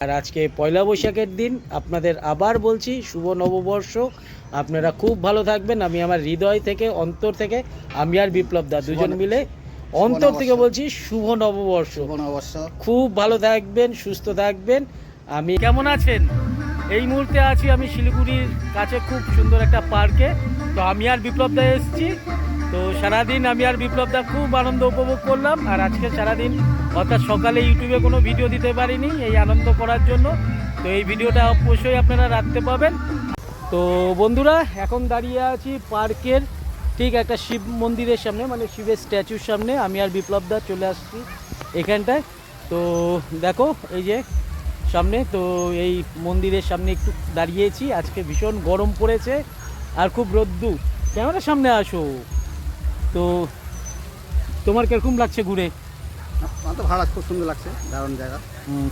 আর আজকে পয়লা বৈশাখের দিন আপনাদের আবার বলছি শুভ নববর্ষ। আপনারা খুব ভালো থাকবেন। আমি আমার হৃদয় থেকে অন্তর থেকে আমি আর বিপ্লব দা দুজন মিলে অন্তর থেকে বলছি শুভ নববর্ষ। খুব ভালো থাকবেন সুস্থ থাকবেন। আমি কেমন আছেন? এই মুহূর্তে আছি আমি শিলিগুড়ির কাছে খুব সুন্দর একটা পার্কে। তো আমি আর বিপ্লব দা এসেছি। তো সারাদিন আমি আর বিপ্লব দা খুব আনন্দ উপভোগ করলাম, আর আজকে সারাদিন অর্থাৎ সকালে ইউটিউবে কোনো ভিডিও দিতে পারিনি এই আনন্দ করার জন্য। তো এই ভিডিওটা অবশ্যই আপনারা রাখতে পাবেন তো বন্ধুরা, এখন দাঁড়িয়ে আছি পার্কের ঠিক একটা শিব মন্দিরের সামনে মানে শিবের স্ট্যাচুর সামনে। আমি আর বিপ্লবদা চলে আসছি এখানটায়। তো দেখো, এই যে সামনে, তো এই মন্দিরের সামনে একটু দাঁড়িয়েছি। আজকে ভীষণ গরম পড়েছে আর খুব রোদ্দু ক্যামেরার সামনে আসো। তো তোমার কীরকম লাগছে ঘুরে? আমার তো ভালো খুব সুন্দর লাগছে দারুণ জায়গা।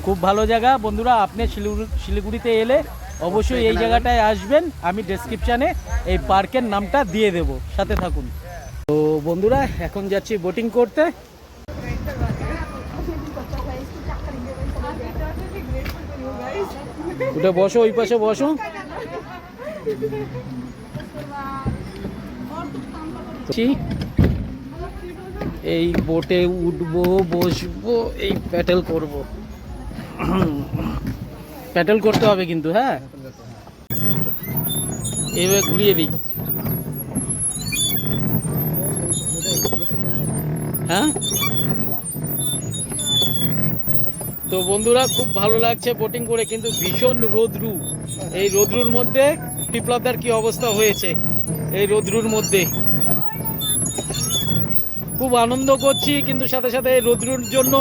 খুব ভালো জায়গা। বন্ধুরা আপনি শিলিগুড়ি শিলিগুড়িতে এলে অবশ্যই এই জায়গাটায় আসবেন। আমি ডেসক্রিপশানে এই পার্কের নামটা দিয়ে দেব। সাথে থাকুন। তো বন্ধুরা এখন যাচ্ছি বোটিং করতে। উঠে বসো ওই পাশে বসো। এই বোটে উঠবো, বসবো, এই প্যাটেল করব। প্যাটেল করতে হবে কিন্তু হ্যাঁ? এইভাবে ঘুরিয়ে দিই। হ্যাঁ? তো বন্ধুরা, খুব ভালো লাগছে বোটিং করে, কিন্তু ভীষণ রোদ্রু। এই রোদ্রুর মধ্যে বিপ্লবদার কি অবস্থা হয়েছে? এই রোদ্রুর মধ্যে। খুব আনন্দ করছি, কিন্তু সাথে সাথে রোদ্রুর জন্য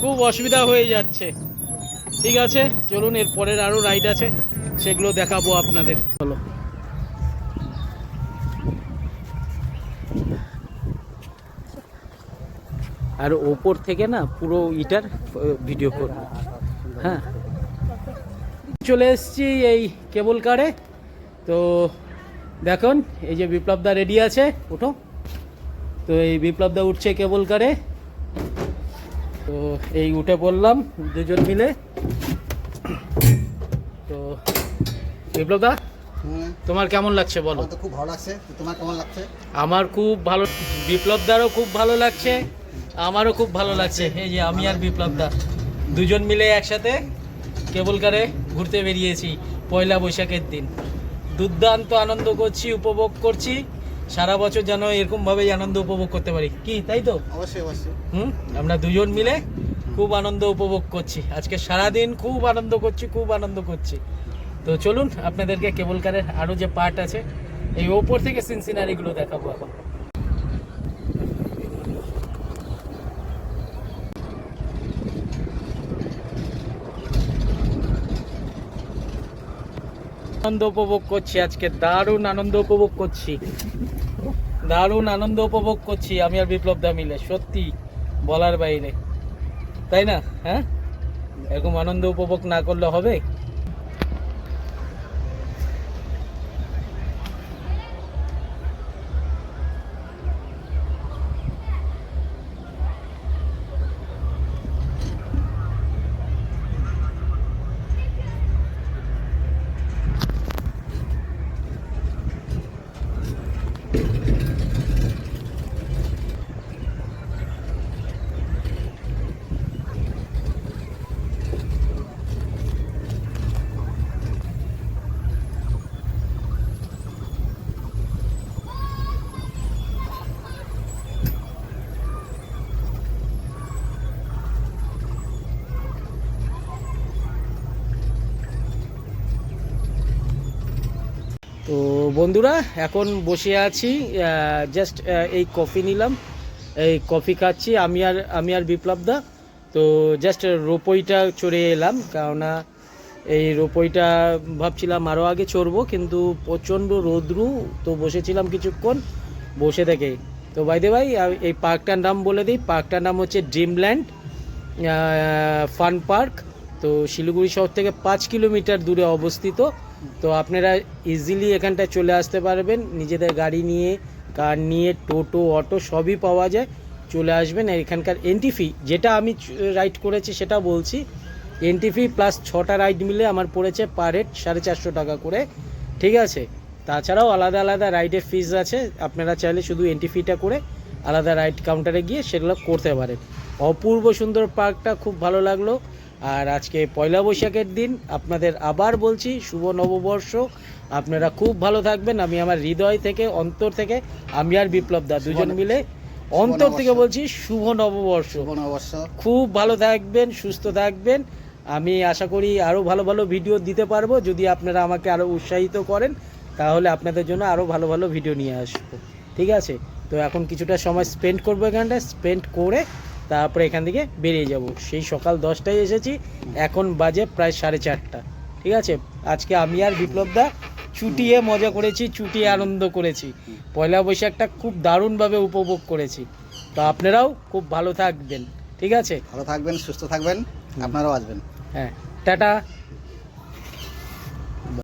খুব অসুবিধা হয়ে যাচ্ছে। ঠিক আছে, চলুন, এর পরের আরও রাইড আছে, সেগুলো দেখাবো আপনাদের। চলো। আর ওপর থেকে না, পুরো ইটার ভিডিও করব হ্যাঁ। চলে এসেছি এই কেবল কারে তো দেখুন, এই যে বিপ্লবদা রেডি আছে, ওঠো। তো এই বিপ্লবদা উঠছে কেবল কারে? তো এই উঠে পড়লাম দুজন মিলে। তো বিপ্লবদা তোমার কেমন লাগছে বলো? খুব ভালো লাগছে। তোমার কেমন লাগছে? আমার খুব ভালো বিপ্লবদারও খুব ভালো লাগছে আমারও খুব ভালো লাগছে। এই যে আমি আর বিপ্লবদা দুজন মিলে একসাথে কেবল কারে ঘুরতে বেরিয়েছি পয়লা বৈশাখের দিন। দুর্দান্ত আনন্দ করছি উপভোগ করছি। সারা বছর যেন এরকমভাবেই আনন্দ উপভোগ করতে পারি। কি তাই তো? অবশ্যই অবশ্যই। হুম? আমরা দুজন মিলে খুব আনন্দ উপভোগ করছি। আজকে সারাদিন খুব আনন্দ করছি খুব আনন্দ করছি। তো চলুন আপনাদেরকে কেবল কারের আরও যে পার্ট আছে এই ওপর থেকে সিনসিনারিগুলো দেখাবো এখন। আনন্দ উপভোগ করছি আজকে, দারুণ আনন্দ উপভোগ করছি। দারুণ আনন্দ উপভোগ করছি আমি আর বিপ্লব দা মিলে, সত্যি বলার বাইরে। তাই না? হ্যাঁ? এরকম আনন্দ উপভোগ না করলে হবে? বন্ধুরা, এখন বসে আছি জাস্ট এই কফি নিলাম, এই কফি খাচ্ছি, আমি আর আমি আর বিপ্লব দা। তো জাস্ট রোপইটা চড়ে এলাম, কেননা এই রোপইটা ভাবছিলাম আরও আগে চড়বো, কিন্তু প্রচণ্ড রোদ্রু, তো বসেছিলাম কিছুক্ষণ, বসে থেকে। তো বাইদে ভাই এই পার্কটার নাম বলে দিই, পার্কটার নাম হচ্ছে ড্রিমল্যান্ড ফান পার্ক তো শিলিগুড়ি শহর থেকে পাঁচ কিলোমিটার দূরে অবস্থিত। তো আপনারা ইজিলি এখানটায় চলে আসতে পারবেন। নিজেদের গাড়ি নিয়ে, কার নিয়ে, টোটো, অটো সবই পাওয়া যায়। চলে আসবেন। আর এখানকার এন্ট্রি ফি যেটা আমি রাইড করেছি সেটা বলছি। এন্ট্রি ফি প্লাস ছটা রাইড মিলে আমার পড়েছে পার হেড সাড়ে চারশো টাকা করে। ঠিক আছে? তাছাড়াও আলাদা আলাদা রাইডের ফিস আছে। আপনারা চাইলে শুধু এন্ট্রি ফিটা করে আলাদা রাইড কাউন্টারে গিয়ে সেগুলো করতে পারেন। অপূর্ব সুন্দর পার্কটা খুব ভালো লাগল। আর আজকে পয়লা বৈশাখের দিন আপনাদের আবার বলছি শুভ নববর্ষ। আপনারা খুব ভালো থাকবেন। আমি আমার হৃদয় থেকে অন্তর থেকে আমি আর বিপ্লব দা দুজন মিলে অন্তর থেকে বলছি শুভ নববর্ষ। শুভ নববর্ষ। খুব ভালো থাকবেন সুস্থ থাকবেন। আমি আশা করি আরও ভালো ভালো ভিডিও দিতে পারব। যদি আপনারা আমাকে আরও উৎসাহিত করেন তাহলে আপনাদের জন্য আরও ভালো ভালো ভিডিও নিয়ে আসব। ঠিক আছে? তো এখন কিছুটা সময় স্পেন্ড করব এখানটায়। স্পেন্ড করে তারপরে এখান থেকে বেরিয়ে যাব। সেই সকাল দশটায় এসেছি এখন বাজে প্রায় সাড়ে চারটা। ঠিক আছে? আজকে আমি আর বিপ্লবদা চুটিয়ে মজা করেছি চুটিয়ে আনন্দ করেছি। পয়লা বৈশাখটা খুব দারুণভাবে উপভোগ করেছি। তো আপনারাও খুব ভালো থাকবেন। ঠিক আছে? ভালো থাকবেন সুস্থ থাকবেন আপনারাও আসবেন। হ্যাঁ টাটা।